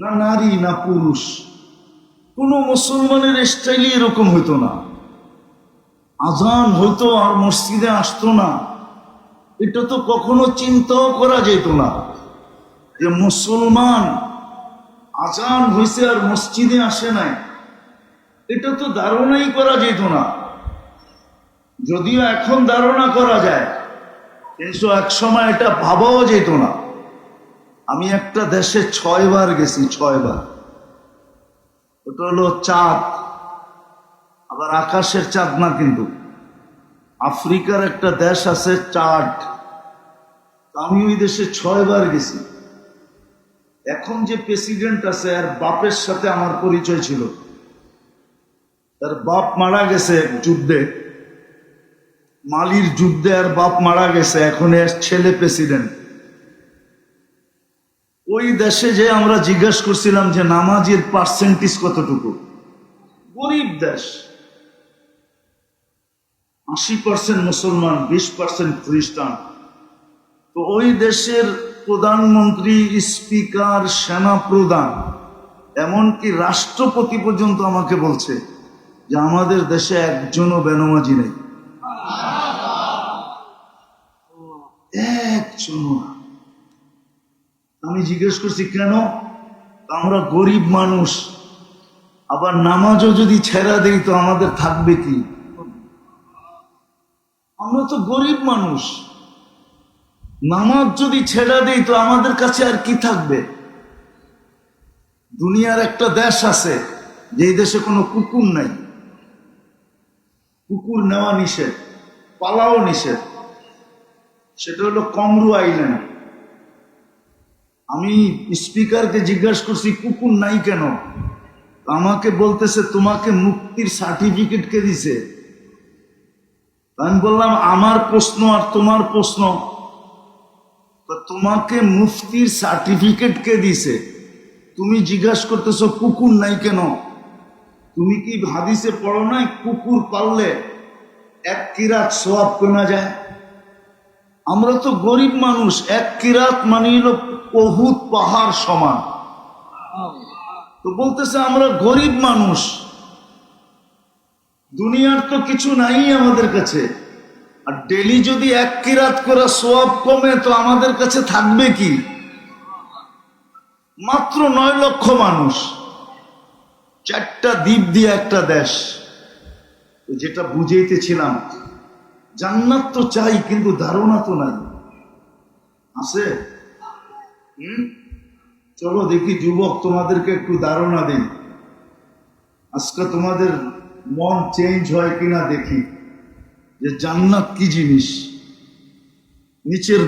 না নারী, না পুরুষ। কোনো মুসলমানের স্টাইলই এরকম হইতো না। আজান হইতো আর মসজিদে আসতো না। এটা তো কখনো চিন্তাও করা যেত না যে মুসলমান আজান হয়েছে আর মসজিদে আসে নাই। এটা তো ধারণাই করা যেত না। যদিও এখন ধারণা করা যায়, কিন্তু এক সময় এটা ভাবাও যেত না। আমি একটা দেশে ছয়বার গেছি, ছয়বার। ওটা হলো চাঁদ। আবার আকাশের চাঁদ না কিন্তু। আফ্রিকার একটা দেশ আছে চাঁদ। আমি ওই দেশে ছয়বার গেছি। এখন যে প্রেসিডেন্ট আছে, আর বাপের সাথে আমার পরিচয় ছিল। তার বাপ মারা গেছে যুদ্ধে। মালির যুদ্ধে আর বাপ মারা গেছে। এখন এর ছেলে প্রেসিডেন্ট। ওই দেশে যে আমরা জিজ্ঞেস করছিলাম যে নামাজের পার্সেন্টেজ কতটুকু? গরিব দেশ। আশি পার্সেন্ট মুসলমান, বিশ পার্সেন্ট খ্রিস্টান। তো ওই দেশের প্রধানমন্ত্রী, স্পিকার সেনা প্রধান এমনকি রাষ্ট্রপতি পর্যন্ত আমাকে বলছে যে আমাদের দেশে একজনও বেনমাজি নেই একজনও না। আমি জিজ্ঞেস করছি, কেন? আমরা গরিব মানুষ, আবার নামাজও যদি ছেড়া দেই তো আমাদের থাকবে কি? আমরা তো গরিব মানুষ, নামাজ যদি ছেড়া দেই তো আমাদের কাছে আর কি থাকবে? দুনিয়ার একটা দেশ আছে, যেই দেশে কোনো কুকুর নাই। কুকুর নেওয়া নিষেধ, পালাও নিষেধ। সেটা হলো কমরু আইল্যান্ড। আমি স্পিকারকে জিজ্ঞাসা করছি, কুকুর নাই কেন? আমাকে বলতেছে, তোমাকে মুক্তির সার্টিফিকেট কে দিছে। আমি বললাম, আমার প্রশ্ন আর তোমার প্রশ্ন। তোমাকে মুফতির সার্টিফিকেট কে দিছে? তুমি জিজ্ঞাসা করতেছো, কুকুর নাই কেন? তুমি কি হাদিসে পড়ো নাই, কুকুর পাললে এক কিরাত সোয়াব কেনা যায়? আমরা তো গরিব মানুষ, এক কিরাত মানে বহুত পাহাড় সমান। তো বলতেছে, আমরা গরিব মানুষ। দুনিয়ার তো কিছু নাই আমাদের কাছে। আর ডেলি যদি এক কিরাত করে সোয়াব কমে, তো আমাদের কাছে থাকবে কি? মাত্র নয় লক্ষ মানুষ। চারটা দ্বীপ দিয়ে একটা দেশ। যেটা বুঝাইতেছিলাম জান্নাত তো চাই, কিন্তু ধারণা তো নাই। আছে? চলো দেখি যুবক তোমাদেরকে একটু ধারণা দিন আজকে তোমাদের মন চেঞ্জ হয় কিনা দেখি। যে জান্নাত কি জিনিস? নিচের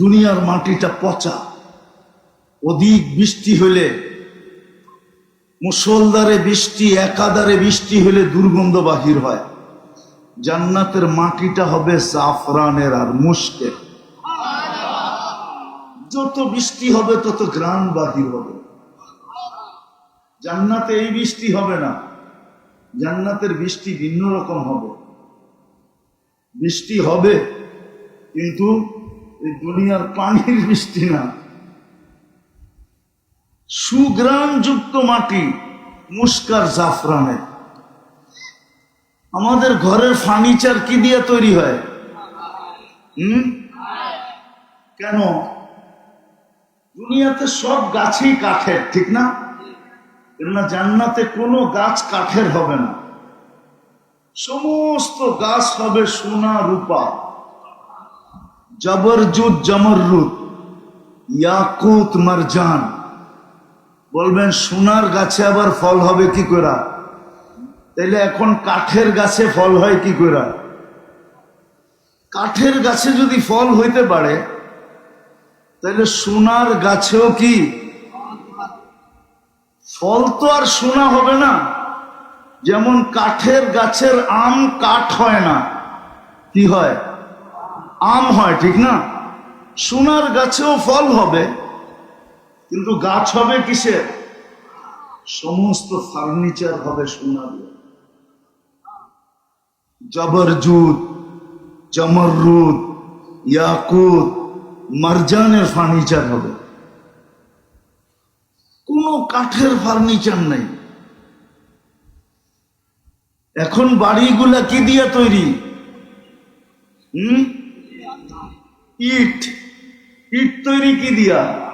দুনিয়ার মাটিটা পচা। অধিক বৃষ্টি হলে মুসলদারে বৃষ্টি একাদারে বৃষ্টি হলে দুর্গন্ধ বাহির হয়। জান্নাতের মাটিটা হবে জাফরানের আর মুস্কের যত বৃষ্টি হবে, তত গ্রাম বাহির হবে। জান্নাতে এই বৃষ্টি হবে না। জান্নাতের বৃষ্টি ভিন্ন রকম হবে। বৃষ্টি হবে, কিন্তু এই দুনিয়ার পানির বৃষ্টি না। সুগ্রাম যুক্ত মাটি মুস্কার জাফরানে আমাদের ঘরের ফার্নিচার কি দিয়ে তৈরি হয়? হুম? কেন? দুনিয়াতে সব গাছই কাঠের, ঠিক না? কেননা জান্নাতে কোনো গাছ কাঠের হবে না। সমস্ত গাছ হবে সোনা, রূপা। জবরজুদ জমররুদ ইয়াকুত মারজান। বলবেন, সোনার গাছে আবার ফল হবে কি করে? তাইলে এখন কাঠের গাছে ফল হয় কি করে কাঠের গাছে যদি ফল হইতে পারে তাহলে সোনার গাছেও কি? ফল তো আর সোনা হবে না। যেমন কাঠের গাছের আম কাঠ হয় না, কি হয়? আম হয়, ঠিক না? সোনার গাছেও ফল হবে, কিন্তু গাছ হবে কিসের? সমস্ত ফার্নিচার হবে সোনার। জবরজুদ চমররুদ ইয়াকুত মারজানের ফার্নিচার হবে। কোনো কাঠের ফার্নিচার নাই। এখন বাড়িগুলা কি দিয়া তৈরি? হুম? ইট। ইট তৈরি কি দিয়া?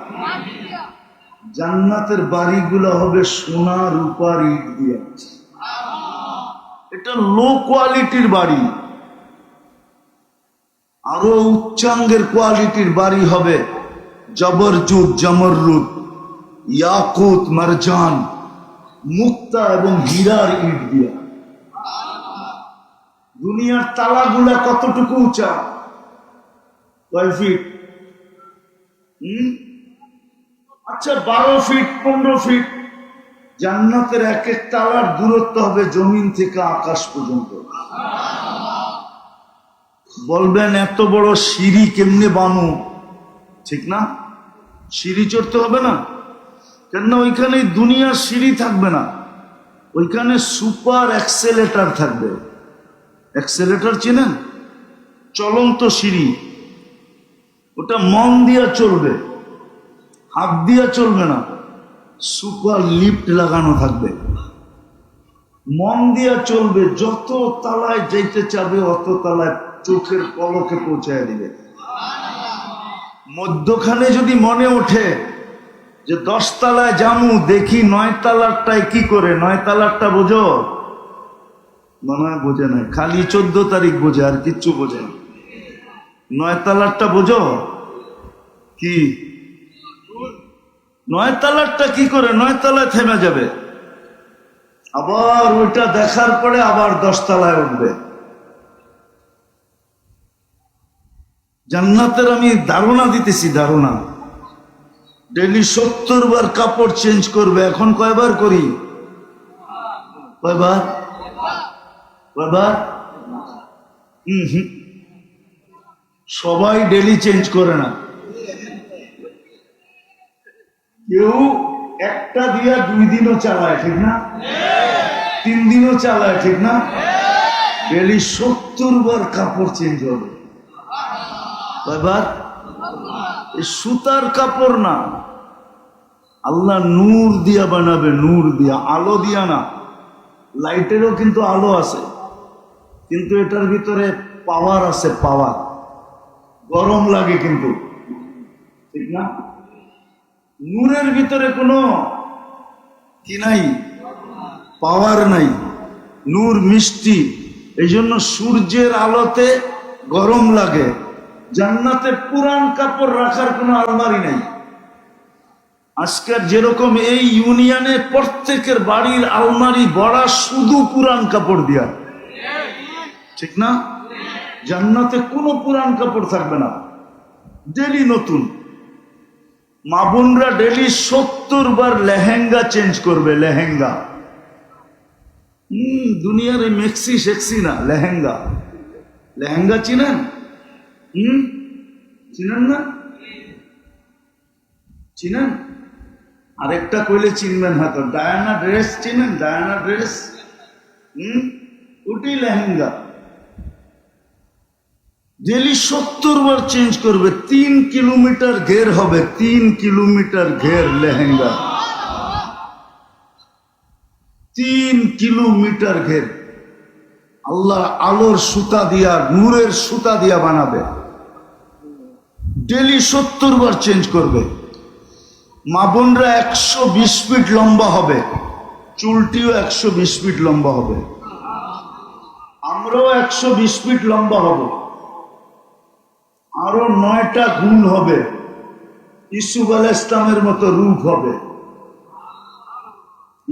জান্নাতের বাড়িগুলা হবে সোনা রূপার ইট দিয়া। এটা লো কোয়ালিটির বাড়ি। আরও উচ্চাঙ্গের কোয়ালিটির বাড়ি হবে জবরজুদ জমররুদ ইয়াকুত, মারজান, মুক্তা এবং হীরার ইট দিয়া। দুনিয়ার তালাগুলা কতটুকু উঁচা? কয় ফিট আচ্ছা বারো ফিট পনেরো ফিট জান্নাতের এক এক তালার দূরত্ব হবে জমিন থেকে আকাশ পর্যন্ত। বলবেন, এত বড় সিঁড়ি কেমনে বানু? ঠিক না? সিঁড়ি চড়তে হবে না। কেননা ওইখানে দুনিয়ার সিঁড়ি থাকবে না। ওইখানে সুপার অ্যাক্সেলেটার থাকবে। অ্যাক্সেলেটার চেনেন? চলন্ত সিঁড়ি। ওটা মন দিয়া চলবে। হাত দিয়া চলবে না। সুপার লিফট লাগানো থাকবে। মন দিয়া চলবে, যত তালায় যেতে চাবে, অত তালায় চোখের পলকে পৌঁছায় দিবে। মধ্যখানে যদি মনে ওঠে যে দশ তালায় জামু দেখি নয় তালারটায় কি করে? নয় তালারটা বোঝো? মনে হয় বোঝে না খালি চোদ্দ তারিখ বোঝে, আর কিচ্ছু বোঝে না। নয় তালারটা বোঝো? কি? নয় তালারটা কি করে? নয় তালায় থেমে যাবে। আবার ওইটা দেখার পরে আবার দশ তালায় উঠবে। জান্নাতের আমি ধারণা দিতেছি, ধারণা। ডেলি সত্তর বার কাপড় চেঞ্জ করবে, এখন কয়বার করি? কয়বার? কয়বার? হুম হুম। সবাই ডেলি চেঞ্জ করে না। কেউ একটা দিয়া দুই দিনও চালায়, ঠিক না? তিন দিনও চালায়, ঠিক না? ডেলি সত্তর বার কাপড় চেঞ্জ হবে। কয়বার? সুতার কাপড় না। আল্লাহ নূর দিয়া বানাবে, নূর দিয়া, আলো দিয়া না। লাইটেরও কিন্তু আলো আছে, কিন্তু এটার ভিতরে পাওয়ার আছে পাওয়ার গরম লাগে কিন্তু, ঠিক না? নূরের ভিতরে কোনো কি নাই? পাওয়ার নাই। নূর মিষ্টি। এই জন্য সূর্যের আলোতে গরম লাগে। জান্নাতে পুরান কাপড় রাখার কোনো আলমারি নাই। আজকের যেরকম এই ইউনিয়নে প্রত্যেকের বাড়ির আলমারি বড়া শুধু পুরান কাপড় দিয়া। ঠিক না? জান্নাতে কোনো পুরান কাপড় থাকবে না। ডেলি নতুন। মা বোনরা ডেলি সত্তর বার লেহেঙ্গা চেঞ্জ করবে, লেহেঙ্গা। হম, দুনিয়ার এই মেক্সি সেক্সি না, লেহেঙ্গা। লেহেঙ্গা চিনেন? হুম, চিনেন না? চিনেন? আরেকটা কইলে চিনবেন হয়তো। ডায়ানা ড্রেস চিনেন? Diana dress? হুম ওটি লেহেঙ্গা। ডেলি সত্তর বার চেঞ্জ করবে, তিন কিলোমিটার ঘের হবে, তিন কিলোমিটার ঘের লেহেঙ্গা। তিন কিলোমিটার ঘের। আল্লাহ আলোর সুতা দিয়া, নূরের সুতা দিয়া বানাবে। ডেলি সত্তর বার চেঞ্জ করবে। মা বোনরা একশো বিশ ফিট লম্বা হবে, চুলটিও একশো বিশ ফিট লম্বা হবে। আমরাও একশো বিশ ফিট লম্বা হব। আরও নয়টা গুণ হবে। ইসুফ আল ইসলামের মতো রূপ হবে।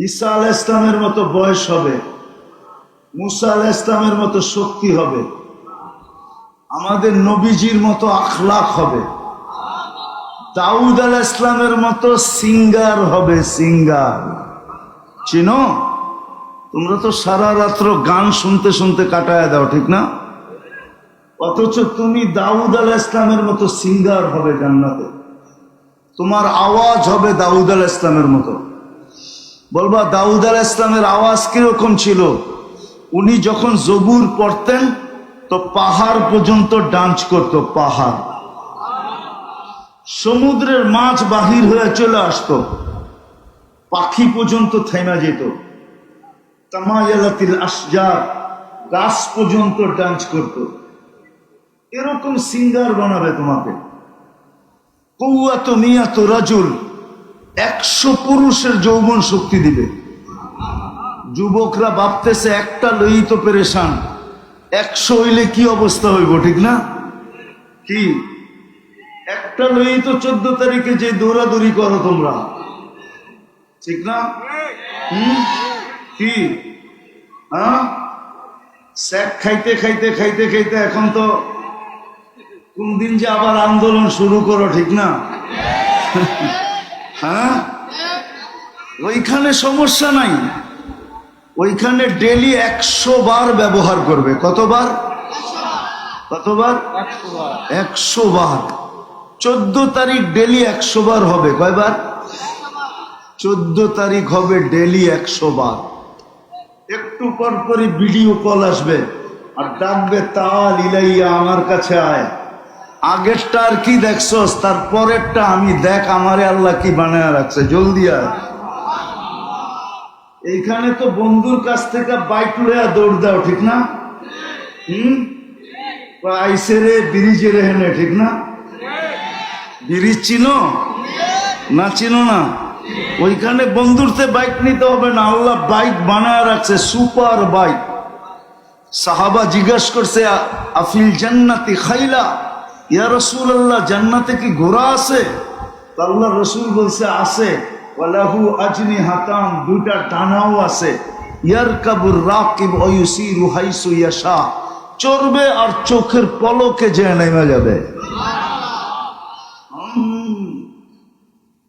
ঈসা আল ইসলামের মতো বয়স হবে। মুসা আল ইসলামের মতো শক্তি হবে। আমাদের নবীজির মতো আখলাখ হবে। দাউদ আল ইসলামের মতো সিঙ্গার হবে সিঙ্গার। চিনো? তোমরা তো সারা রাত্র গান শুনতে শুনতে কাটায় দাও, ঠিক না? অথচ তুমি দাউদ আল ইসলামের মতো সিঙ্গার হবে জান্নাতে। তোমার আওয়াজ হবে দাউদ আল ইসলামের মতো। বলবা, দাউদ আল ইসলামের আওয়াজ কীরকম ছিল? উনি যখন জবুর পড়তেন, তো পাহাড় পর্যন্ত ডান্স করত, পাহাড়। সমুদ্রের মাছ বাহির হয়ে চলে আসতো। পাখি পর্যন্ত থেমা যেত। তামায়ালাতিল আসজার গাছ পর্যন্ত ডান্স করত। এরকম সিঙ্গার বানাবে তোমাকে। কৌয়াত মিয়াত রাজুল, একশো পুরুষের যৌবন শক্তি দিবে। যুবকরা ভাবতেছে, একটা লই তো পেরেশান, একশো হইলে কি অবস্থা হইব, ঠিক না? কি? একটা লই তো চোদ্দ তারিখে যে দৌড়াদৌড়ি করো তোমরা। ঠিক না? কি? হ্যাঁ? স্যাক খাইতে খাইতে খাইতে খাইতে এখন তো কোন দিন যে আবার আন্দোলন শুরু করো, ঠিক না? হ্যাঁ? ওইখানে সমস্যা নাই। ওইখানে ডেলি একশো বার ব্যবহার করবে। কতবার? কতবার? একশো বার। চোদ্দ তারিখ ডেলি একশো বার হবে। কয়বার? চোদ্দ তারিখ হবে ডেলি একশো বার। একটু পর পরই ভিডিও কল আসবে। আর ডাকবে, তাল ইলাইয়া আমার কাছে আয়। আগেরটা আর কি দেখছস? তার পরেরটা আমি দেখ, আমারে আল্লাহ কি বানায় রাখছে। জলদি আর এইখানে তো বন্ধুর কাছ থেকে বাইক লইয়া দৌড় দাও, ঠিক না? হম? আইসে রে, ব্রিজে ঠিক না? ব্রিজ চিনো? না চিনো না? ওইখানে বন্ধুরতে বাইক নিতে হবে না, আল্লাহ বাইক বানায় রাখছে, সুপার বাইক। সাহাবা জিজ্ঞাসা করছে আফিল জান্নাতি খাইলা? ইয়া রসুল আল্লাহ জান্নাতে কি ঘোড়া আছে? আল্লাহ রসুল বলছে, আছে। ওয়ালাহু আজনি হাতাম দুইটা ডানাও আছে। ইয়ার কাবুর রাকিব অয়ুসিরু হাইসু ইয়াশা। চড়বে আর চোখের পলকে যে নেমে যাবে।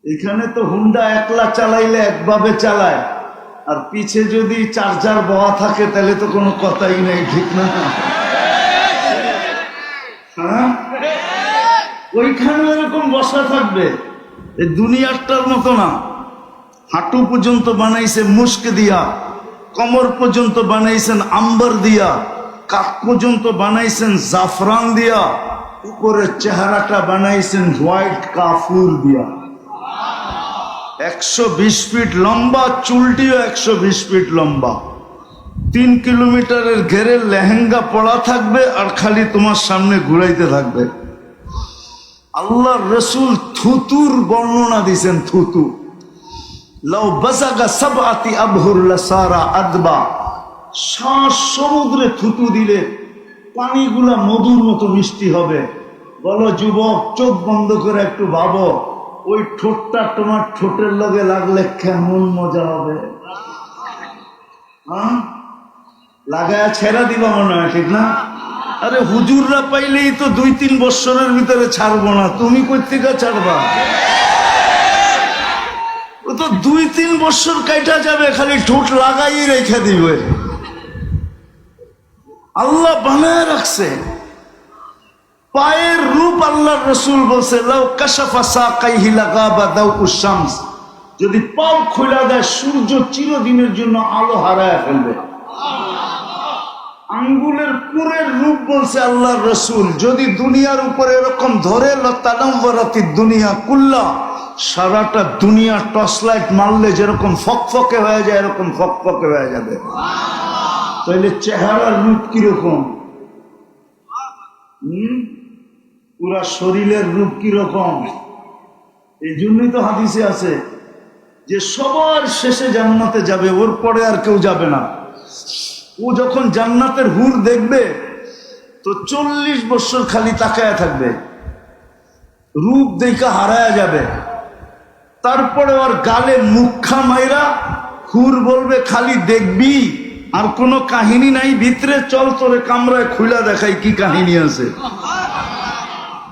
এখানে তো হুন্ডা একলা চালাইলে একভাবে চালায়। আর পিছে যদি চার্জার বওয়া থাকে, তাহলে তো কোনো কথাই নেই, ঠিক না? হ্যাঁ? ওইখানে এরকম বসা থাকবে। এই দুনিয়ারটার মতো না। হাঁটু পর্যন্ত বানাইছে মুস্ক দিয়া, কমর পর্যন্ত বানাইছেন আম্বার দিয়া, কাক পর্যন্ত বানাইছেন জাফরান দিয়া উপরে চেহারাটা বানাইছেন হোয়াইট কাফুর দিয়া। একশো বিশ ফিট লম্বা, চুলটিও একশো বিশ ফিট লম্বা। তিন কিলোমিটারের ঘেরে লেহেঙ্গা পড়া থাকবে আর খালি তোমার সামনে ঘুরাইতে থাকবে। আল্লাহ রসুল থুতুর বর্ণনা দিছেন থুতু। লাউ বাজাগা সব আতি আবহুল্লা সারা আদবা। শ্বাস সমুদ্রে থুতু দিলে পানিগুলা মধুর মতো মিষ্টি হবে। বলো, যুবক, চোখ বন্ধ করে একটু ভাবো, ওই ঠোঁটটা তোমার ঠোঁটের লগে লাগলে কেমন মজা হবে? হ্যাঁ লাগায় ছেড়া দিবা মনে হয়, ঠিক না? আরে হুজুররা পাইলেই তো দুই তিন বৎসরের ভিতরে ছাড়বো না। তুমি কই ছাড়বা? ও তো দুই তিন বছর কাইটা যাবে, খালি ঠোঁট লাগাই রেখে দিবে। আল্লাহ বানায় রাখছে। পায়ের রূপ আল্লাহর রসুল বলছে যদি পাও খোলা দেয়, সূর্য চিরদিনের জন্য আলো হারায় ফেলবে। আঙ্গুলের পুরের রূপ বলছে আল্লাহর রসুল। যদি দুনিয়ার উপরে এরকম ধরে লতালম্বরাতি দুনিয়া কুল্লা, সারাটা দুনিয়া টর্চ লাইট মারলে যেরকম ফকফকে হয়ে যায়, এরকম ফকফকে হয়ে যাবে। তাহলে চেহারার রূপ কীরকম? হম? পুরা শরীরের রূপ কীরকম? এই জন্যই তো হাদিসে আছে যে সবার শেষে জান্নাতে যাবে, ওর পরে আর কেউ যাবে না। ও যখন জান্নাতের হুর দেখবে, তো চল্লিশ বছর খালি তাকায়া থাকবে। রূপ দেখা হারায়া যাবে। তারপরে ওর গালে মুখা মাইরা হুর বলবে, খালি দেখবি, আর কোনো কাহিনী নাই, ভিতরে চল, তোরে কামরায় খুলা দেখাই কি কাহিনী আছে।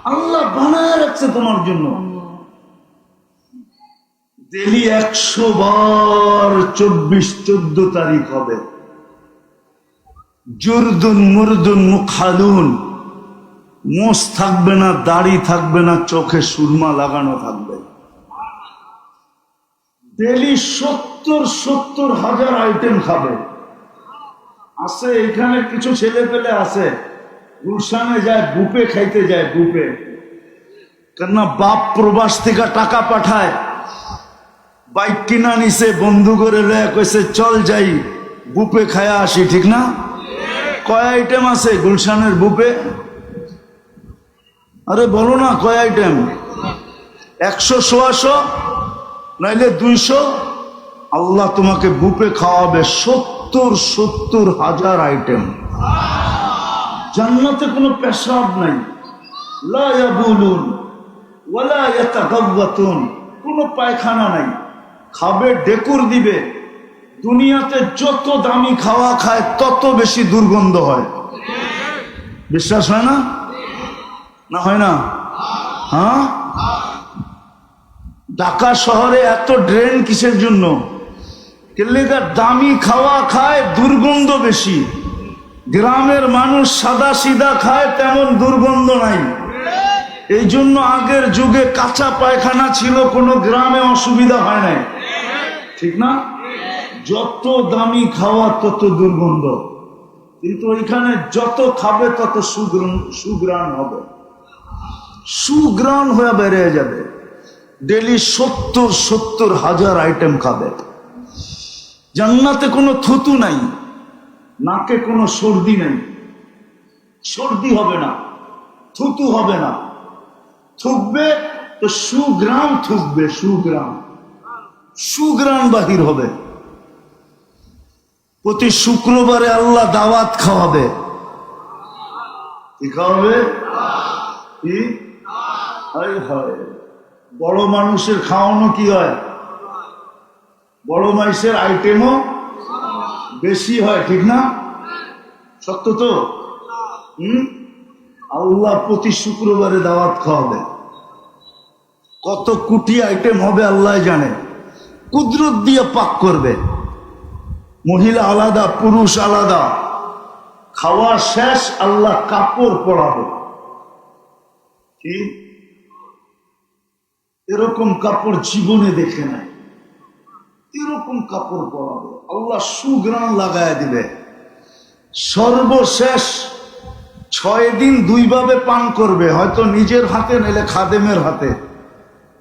আল্লাহ বানায় রাখছে তোমার জন্য। ডেলি একশো বার চব্বিশ, চোদ্দ তারিখ হবে। জুরদুন মুরদুন মুখালুন। মোষ থাকবে না, দাড়ি থাকবে না, চোখে সুরমা লাগানো থাকবে। ডেলি সত্তর সত্তর হাজার আইটেম খাবে। আছে, এখানে কিছু ছেলে পেলে আছে। গুলশানে যায়, গুপে খাইতে যায়, গুপে। কেননা বাপ প্রবাস থেকে টাকা পাঠায়। বাইক কিনা নিছে, বন্ধু করে লয়া কইছে, চল যাই বুপে খায়া আসি, ঠিক না? কয় আইটেম আছে গুলশানের বুপে আরে বলো না, কয় আইটেম একশো, সোয়াশো, নাইলে দুইশো? আল্লাহ তোমাকে বুপে খাওয়াবে সত্তর সত্তর হাজার আইটেম জান্নাতে কোনো পেশাব নাই। লা ইয়াবুলুন ওয়ালা ইয়াতাগাওয়াতুন। কোনো পায়খানা নাই। খাবে, ডেকুর দিবে। দুনিয়াতে যত দামি খাওয়া খায়, তত বেশি দুর্গন্ধ হয়। বিশ্বাস হয় না? না হয় না? হ্যাঁ? ঢাকা শহরে এত ড্রেন কিসের জন্য? দামি খাওয়া খায়, দুর্গন্ধ বেশি। গ্রামের মানুষ সাদা সিদা খায়, তেমন দুর্গন্ধ নাই। এই জন্য আগের যুগে কাঁচা পায়খানা ছিল, কোনো গ্রামে অসুবিধা হয় নাই। ঠিক না? যত দামি খাওয়া, তত দুর্গন্ধ। কিন্তু ওইখানে যত খাবে, তত সুগ্রাণ হবে। সুগ্রাণ হয়ে বেড়ে যাবে। ডেলি সত্তর সত্তর হাজার আইটেম খাবে। জান্নাতে কোনো থুতু নাই। নাকে কোনো সর্দি নেই। সর্দি হবে না। থুতু হবে না। থুকবে তো সুগ্রাম থুকবে সুগ্রাম সুগ্রাম বাহির হবে। প্রতি শুক্রবারে আল্লাহ দাওয়াত খাওয়াবে। কি খাওয়াবে? কি? হায় বড় মানুষের খাওয়ানো কি হয়? বড় মানুষের আইটেমও বেশি হয়, ঠিক না? সত্য তো? হম? আল্লাহ প্রতি শুক্রবারে দাওয়াত খাওয়াবে। কত কুটি আইটেম হবে আল্লাহ জানে। কুদরত দিয়ে পাক করবে। মহিলা আলাদা, পুরুষ আলাদা। খাওয়া শেষ আল্লাহ কাপড় পরাবে। কি? এরকম কাপড় জীবনে দেখে নাই। এরকম কাপড় পরাবে। আল্লাহ সুগ্রাণ লাগায় দিবে। সর্বশেষ ছয় দিন দুইভাবে পান করবে। হয়তো নিজের হাতে নিলে খাদেমের হাতে।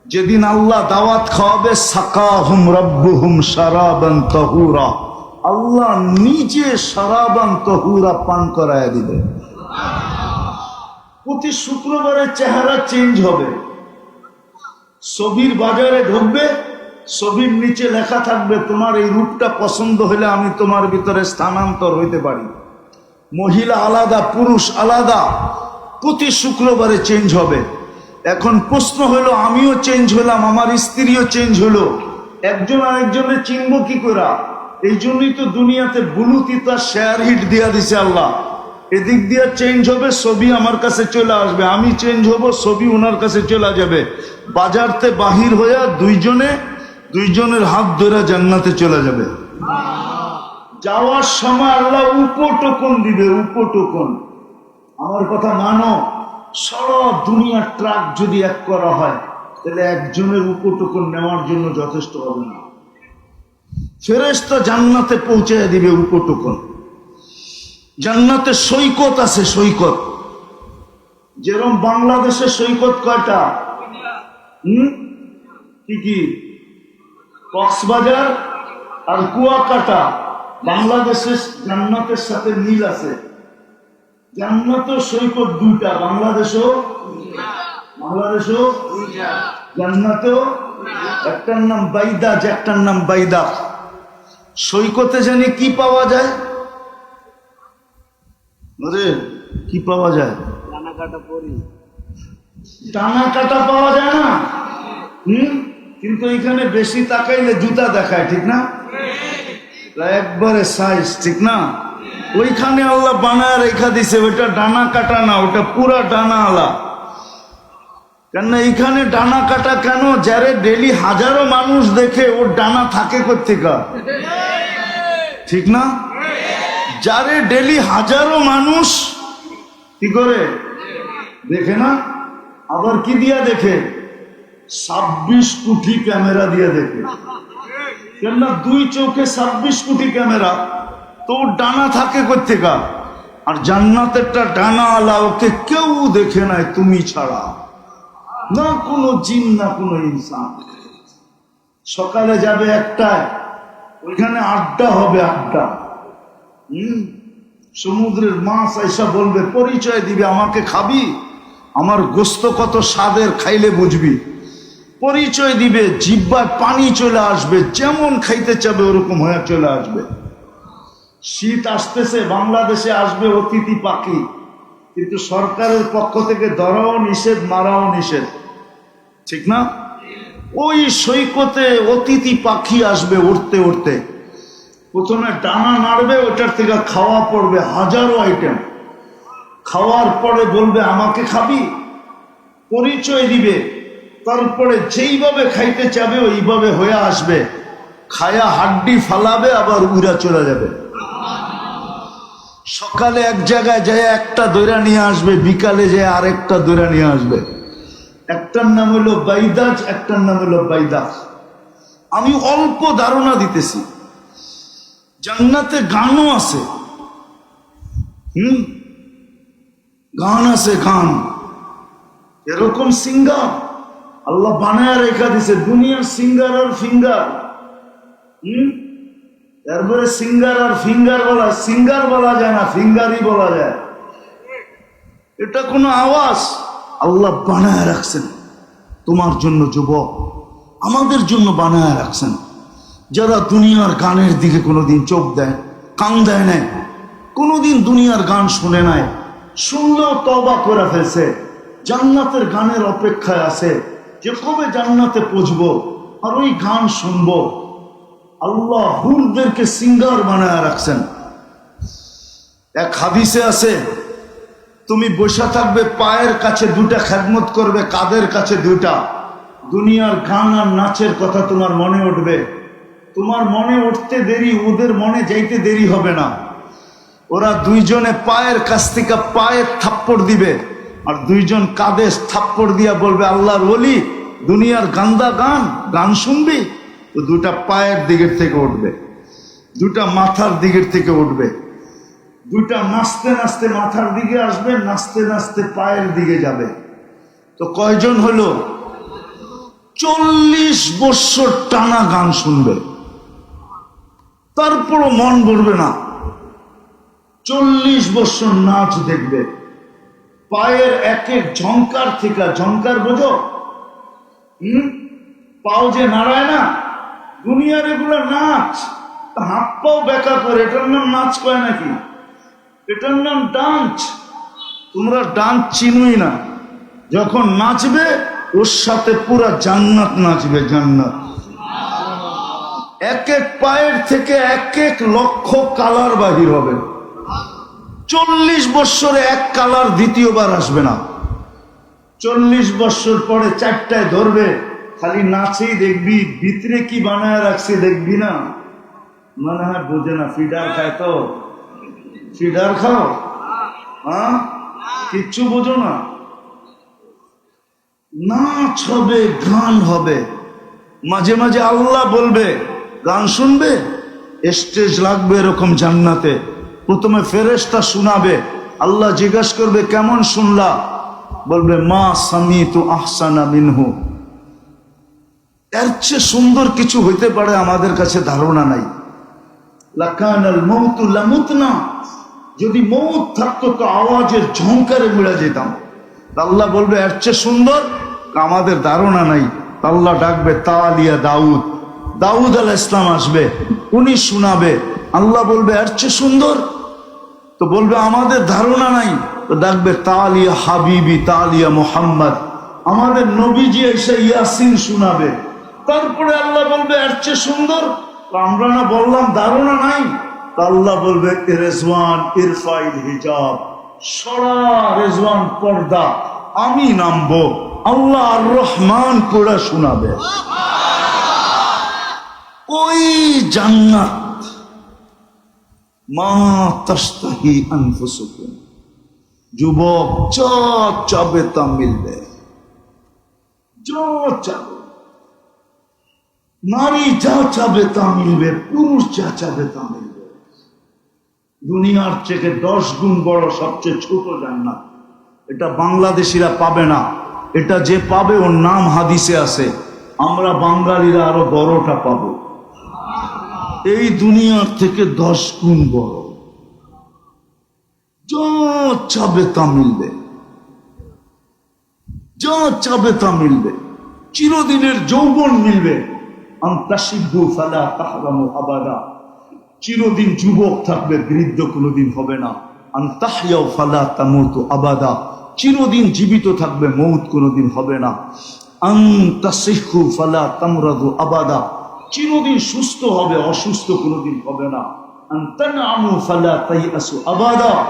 যেদিন আল্লাহ দাওয়াত খাওয়াবে সাকা হুম রব্বু হুম সারাবান তহুরা। আল্লাহ নিজে সারাবান তহুরা পান করায় দিবে। প্রতি শুক্রবারে চেহারা চেঞ্জ হবে। ছবির বাজারে ঢুকবে, ছবির নিচে লেখা থাকবে, তোমার এই রূপটা পছন্দ হলে আমি তোমার ভিতরে স্থানান্তর হইতে পারি। মহিলা আলাদা, পুরুষ আলাদা, প্রতি শুক্রবারে চেঞ্জ হবে। এখন প্রশ্ন হলো, আমিও চেঞ্জ হলাম, আমার স্ত্রীও চেঞ্জ হলো? একজন আরেকজনের চিনব কি করা? এই জন্যই তো দুনিয়াতে বুলুতিতা শেয়ার হিট দিয়া দিছে আল্লাহ। এদিক দিয়ে চেঞ্জ হবে, ছবি আমার কাছে চলে আসবে। আমি চেঞ্জ হব, ছবি ওনার কাছে চলে যাবে। বাজারতে বাহির হইয়া দুইজনে, দুইজনের হাত ধরে জান্নাতে চলে যাবে। যাওয়ার সময় আল্লাহ উপটোকন দিবে, উপটোকন। আমার কথা মানো সারা দুনিয়ার ট্রাক যদি এক করা হয়, তাহলে একজনের উপটোকন নেওয়ার জন্য যথেষ্ট হবে না। ফেরেস্তা জান্নাতে পৌঁছে দিবে উপটোকন। জান্নাতে সৈকত আছে, সৈকত। যেরকম বাংলাদেশের সৈকত কয়টা? হুম? কি কি? কক্সবাজার আর কুয়াকাটা। বাংলাদেশের জান্নাতের সাথে মিল আছে। জান্নাত সৈকত দুইটা, বাংলাদেশও বাংলাদেশও জান্নাতেও একটার নাম বাইদাজ একটার নাম বাইদা। সৈকতে জানি কি পাওয়া যায়? আরে কি পাওয়া যায়? টানা কাটা পাওয়া যায় না? হুম? কিন্তু এখানে বেশি তাকাইলে জুতা দেখায় ঠিক না? একবারে সাইজ ঠিক না? ওইখানে আল্লাহ বানায় রেখা দিছে ওইটা ডানা কাটা না ওটা পুরা ডানা আলা কেন এইখানে ডানা কাটা কেন? যারে ডেলি হাজারো মানুষ দেখে ওর ডানা থাকে কোথেকা ঠিক না? যারে ডেলি হাজারো মানুষ কি করে? দেখে না? আবার কি দিয়া দেখে? ছাব্বিশ কোটি ক্যামেরা দিয়ে দেখে। কেননা দুই চোখে ছাব্বিশ কোটি ক্যামেরা, তো ডানা থাকে কোথেকা আর জান্নাতেরটা ডানা আলা ওকে কেউ দেখে নাই তুমি ছাড়া। না কোনো জিন, না কোনো ইনসান। সকালে যাবে একটায় ওইখানে আড্ডা হবে আড্ডা। হুম? সমুদ্রের মাছ আইসা বলবে, পরিচয় দিবে, আমাকে খাবি? আমার গোস্ত কত স্বাদের, খাইলে বুঝবি। পরিচয় দিবে জিব্বায় পানি চলে আসবে, যেমন খাইতে চাবে, ওরকম হয়ে চলে আসবে। শীত আসতেছে, বাংলাদেশে আসবে অতিথি পাখি। কিন্তু সরকারের পক্ষ থেকে ধরাও নিষেধ, মারাও নিষেধ। ঠিক না? ওই সৈকতে অতিথি পাখি আসবে উঠতে উঠতে প্রথমে ডানা নাড়বে, ওটার থেকে খাওয়া পড়বে হাজারো আইটেম খাওয়ার পরে বলবে, আমাকে খাবি? পরিচয় দিবে। তারপরে যেইভাবে খাইতে চাবে, ওইভাবে হয়ে আসবে। খায়া হাড্ডি ফালাবে, আবার উড়া চলে যাবে। সকালে এক জায়গায় যায় একটা দৈরা নিয়ে আসবে, বিকালে যায় আরেকটা দৈরা নিয়ে আসবে। একটার নাম হলো বাইদাজ, একটার নাম হলো বাইদাস আমি অল্প ধারণা দিতেছি। জান্নাতে গানও আছে। হুম? গান আছে, গান। এরকম সিঙ্গার। আল্লাহ বানায় রেখা দিছে, দুনিয়ার সিঙ্গার আর ফিঙ্গার। হুম? তারপরে সিঙ্গার আর ফিঙ্গার বলা, সিঙ্গার বলা যায় না, ফিঙ্গারই বলা যায়। এটা কোনো আওয়াজ? আল্লাহ বানায় রাখছেন। তোমার জন্য যুবক, আমাদের জন্য বানায় রাখছেন। যারা দুনিয়ার গানের দিকে কোনোদিন চোখ দেয়, কান দেয় নাই, কোনোদিন দুনিয়ার গান শুনে নাই, শুনলেও তবা করে ফেলছে, জান্নাতের গানের অপেক্ষায় আছে, যে কবে জান্নাতে পৌঁছবো আর ওই গান শুনব। আল্লাহ হুরদেরকে সিঙ্গার বানায় রাখছেন। এক হাদিসে আছে তুমি বসে থাকবে, পায়ের কাছে দুটা খেদমত করবে, কাদের কাছে দুটা দুনিয়ার গান আর নাচের কথা তোমার মনে উঠবে। তোমার মনে উঠতে দেরি, ওদের মনে যাইতে দেরি হবে না। ওরা দুইজনে পায়ের কাছ থেকে পায়ের থাপ্পড় দিবে, আর দুইজন কাদের থাপ্পড় দিয়া বলবে, আল্লাহর বলি দুনিয়ার গান্দা গান গান শুনবি? তো দুটা পায়ের দিকের থেকে উঠবে, দুটা মাথার দিকের থেকে উঠবে। দুটা নাচতে নাচতে মাথার দিকে আসবে, নাচতে নাচতে পায়ের দিকে যাবে। তো কয়জন হলো? চল্লিশ বৎসর টানা গান শুনবে। তারপরও মন ভরবে না। চল্লিশ বছর নাচ দেখবে। পায়ের এক এক ঝঙ্কার থেকে ঝঙ্কার বোঝো। হুম? পাও যে নাড়ায় না, দুনিয়ার এগুলো নাচ। হাত পাও বেকা করে, এটার নাম নাচ কয় নাকি? এটার নাম ডান্স। তোমরা ডান্স চিনুই না। যখন নাচবে, ওর সাথে পুরা জান্নাত নাচবে, জান্নাত। এক এক পায়ের থেকে এক এক লক্ষ কালার বাহির হবে। চল্লিশ বৎসরে এক কালার দ্বিতীয়বার আসবে না। চল্লিশ বৎসর পরে চারটায় ধরবে। খালি নাচেই দেখবি, ভিতরে কি বানায় রাখছে দেখবি না? মনে হয় বোঝে না, ফিডার খায় তো। ফিডার খাও। হ্যাঁ কিচ্ছু বোঝো না। নাচ হবে, গান হবে। মাঝে মাঝে আল্লাহ বলবে, গান শুনবে? স্টেজ লাগবে এরকম জান্নাতে। প্রথমে ফেরেশতা শোনাবে। আল্লাহ জিজ্ঞাস করবে, কেমন শুনলা? বলবে, মা সামি তু আহসানা মিনহু। এর চেয়ে সুন্দর কিছু হইতে পারে আমাদের কাছে ধারণা নাই। লাকানাল মৌতু লামুতনা। যদি মৌত থাকতো, তো আওয়াজের ঝংকারে মিড়া যেতাম। আল্লাহ বলবে, এর চেয়ে সুন্দর আমাদের ধারণা নাই। আল্লাহ ডাকবে তালিয়া দাউদ। দাউদ আল ইসলাম আসবে, উনি শোনাবে। আল্লাহ বলবে, এর চেয়ে সুন্দর? তো বলবে, আমাদের ধারণা নাই। তো ডাকবে তালিয়া হাবিবি তালিয়া মোহাম্মদ। আমাদের নবীজি এসে ইয়াসিন শোনাবে। তারপরে আল্লাহ বলবে, এর চেয়ে সুন্দর? আমরা না বললাম, ধারণা নাই। আল্লাহ বলবে রেজওয়ান, ইরফাইল হিজাব। সরা রেজওয়ান পর্দা আমি নামবো আল্লাহ রহমান করে শোনাবে। ওই জান্নাত। মা যুবক, যা চাবে তা মিলবে। যা নারী যা চাবে তা মিলবে, পুরুষ যা চাবে তা মিলবে। দুনিয়ার থেকে দশ গুণ বড় সবচেয়ে ছোট জান্নাত। এটা বাংলাদেশিরা পাবে না। এটা যে পাবে ওর নাম হাদিসে আছে। আমরা বাঙালিরা আরও বড়টা পাবো। এই দুনিয়ার থেকে দশ গুণ বড়। যা চাবে তা মিলবে। যা চাবে তা মিলবে। চিরদিনের যৌবন মিলবে। আন্তাসিদ্ধু ফালা তাহরামু আবাদা। চিরদিন যুবক থাকবে বৃদ্ধ কোনোদিন হবে না। আন্তাহিয়াও ফালা তামুতু আবাদা। চিরদিন জীবিত থাকবে মৌত কোনোদিন হবে না। আন্তাসিহু ফালা তামরাদু আবাদা। চিরদিন সুস্থ হবে, অসুস্থ কোনোদিন হবে না। ফালা আবাদা।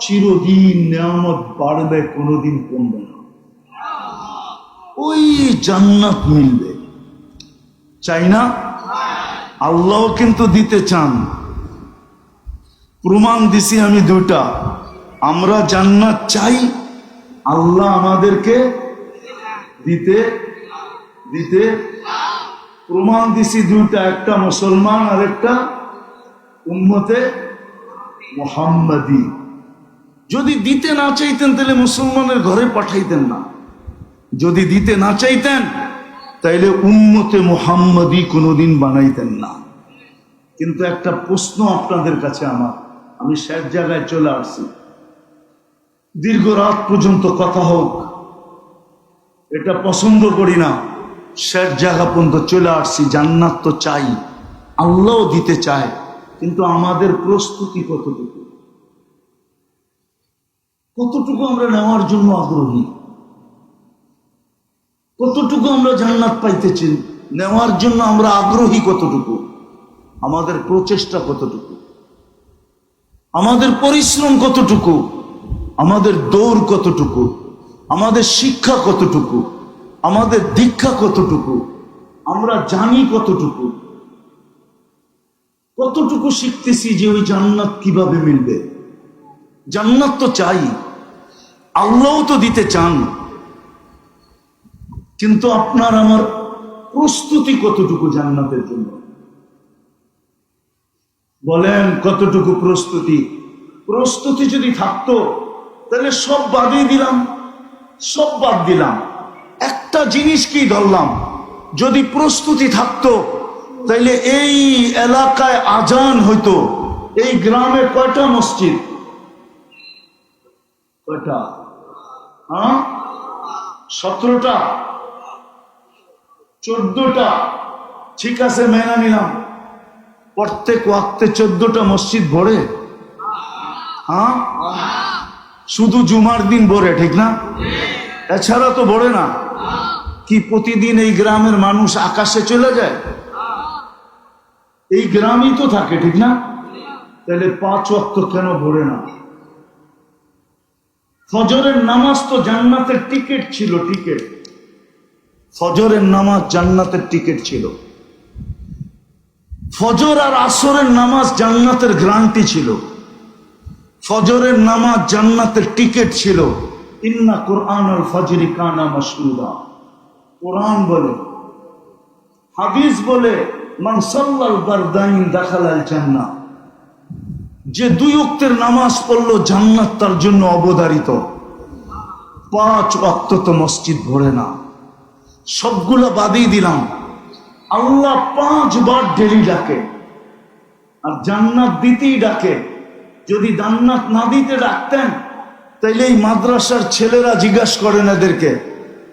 চিরদিন বাড়বে, কোনোদিন কমবে না। ওই চাই না আল্লাহ কিন্তু দিতে চান। প্রমাণ দিছি আমি দুটা আমরা জান্নাত চাই, আল্লাহ আমাদেরকে দিতে দিতে। প্রমাণ দিছি দুইটা, একটা মুসলমান আর একটা উম্মতে মোহাম্মদী। যদি দিতে না চাইতেন, তাহলে মুসলমানের ঘরে পাঠাইতেন না। যদি দিতে না চাইতেন তাইলে উম্মতে মোহাম্মদী কোনোদিন বানাইতেন না। কিন্তু একটা প্রশ্ন আপনাদের কাছে আমার। আমি শেষ জায়গায় চলে আসছি। দীর্ঘ রাত পর্যন্ত কথা হোক। এটা পছন্দ করি না। শেষ জায়গা পর্যন্ত চলে আসছি। জান্নাত তো চাই। আল্লাহ দিতে চায়। কিন্তু আমাদের প্রস্তুতি কতটুকু? কতটুকু আমরা নেওয়ার জন্য আগ্রহী? কতটুকু আমরা জান্নাত পাইতেছি, নেওয়ার জন্য আমরা আগ্রহী কতটুকু? আমাদের প্রচেষ্টা কতটুকু? আমাদের পরিশ্রম কতটুকু? আমাদের দৌড় কতটুকু? আমাদের শিক্ষা কতটুকু? আমাদের দীক্ষা কতটুকু? আমরা জানি কতটুকু? কতটুকু শিখতেছি যে ওই জান্নাত কীভাবে মিলবে? জান্নাত তো চাই। আল্লাহ তো দিতে চান। কিন্তু আপনার আমার প্রস্তুতি কতটুকু জান্নাতের জন্য? বলেন, কতটুকু প্রস্তুতি? প্রস্তুতি যদি থাকতো, তাহলে সব বাদই দিলাম, সব বাদ দিলাম। একটা জিনিসকেই ধরলাম? যদি প্রস্তুতি থাকতো তাইলে এই এলাকায় আজান হইতো। এই গ্রামে কয়টা মসজিদ? কয়টা? হ্যাঁ? সতেরোটা? চোদ্দটা। ঠিক আছে, মেনা নিলাম। প্রত্যেক ওয়াক্তে চোদ্দটা মসজিদ ভরে? হ্যাঁ? শুধু জুমার দিন ভরে, ঠিক না? এছাড়া তো ভরে না। কি প্রতিদিন এই গ্রামের মানুষ আকাশে চলে যায়? এই গ্রামই তো থাকে, ঠিক না? তাহলে পাঁচ ওয়াক্ত কেন ভরে না? ফজরের নামাজ তো জান্নাতের টিকিট ছিল, টিকিট। ফজরের নামাজ জান্নাতের টিকিট ছিল। ফজর আর আসরের নামাজ জান্নাতের গ্রান্টি ছিল। ফজরের নামাজ জান্নাতের টিকিট ছিল। ইন্না কোরআন ফজরি কানা মাসুদা কোরআন বলে, হাদিস বলে, মান সাল্লাল বারদাইন দাখালাল জান্নাত যে দুই অক্তের নামাজ পড়ল জান্নাত তার জন্য অবধারিত। পাঁচ অক্ত তো মসজিদ ভরে না। সবগুলো বাদই দিলাম। আল্লাহ পাঁচবার ডেলি ডাকে। আর জান্নাত দিতেই ডাকে। যদি জান্নাত না দিতে ডাকতেন, তাইলে এই মাদ্রাসার ছেলেরা জিজ্ঞাসা করেন এদেরকে।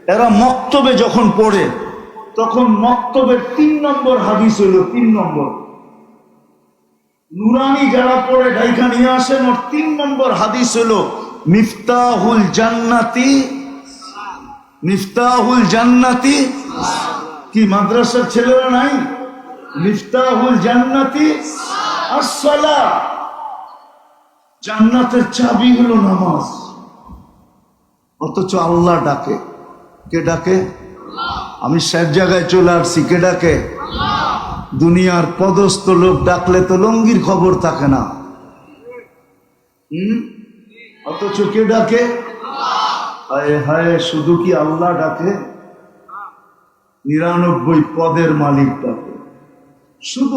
এরা মক্তবে যখন পড়ে, তখন মক্তবের তিন নম্বর হাদিস হইল তিন নম্বর। নুরানি যারা পড়ে ডাইকা নিয়ে আসেন, ওর তিন নম্বর হাদিস হলো মিফতাহুল জান্নাতি মিফতাহুল জান্নাতি? কি মাদ্রাসার ছেলেরা নাই? মিফতাহুল জান্নাতি? আসসালা। জান্নাতের চাবি হলো নামাজ। অথচ আল্লাহ ডাকে। কে ডাকে? আমি সব জায়গায় চলে আসছি। কে ডাকে? দুনিয়ার পদস্থ লোক ডাকলে তো লঙ্গির খবর থাকে না। হুম? অথচ কে ডাকে? হায় হায় শুধু কি আল্লাহ ডাকে? নিরানব্বই পদের মালিক ডাকে। শুধু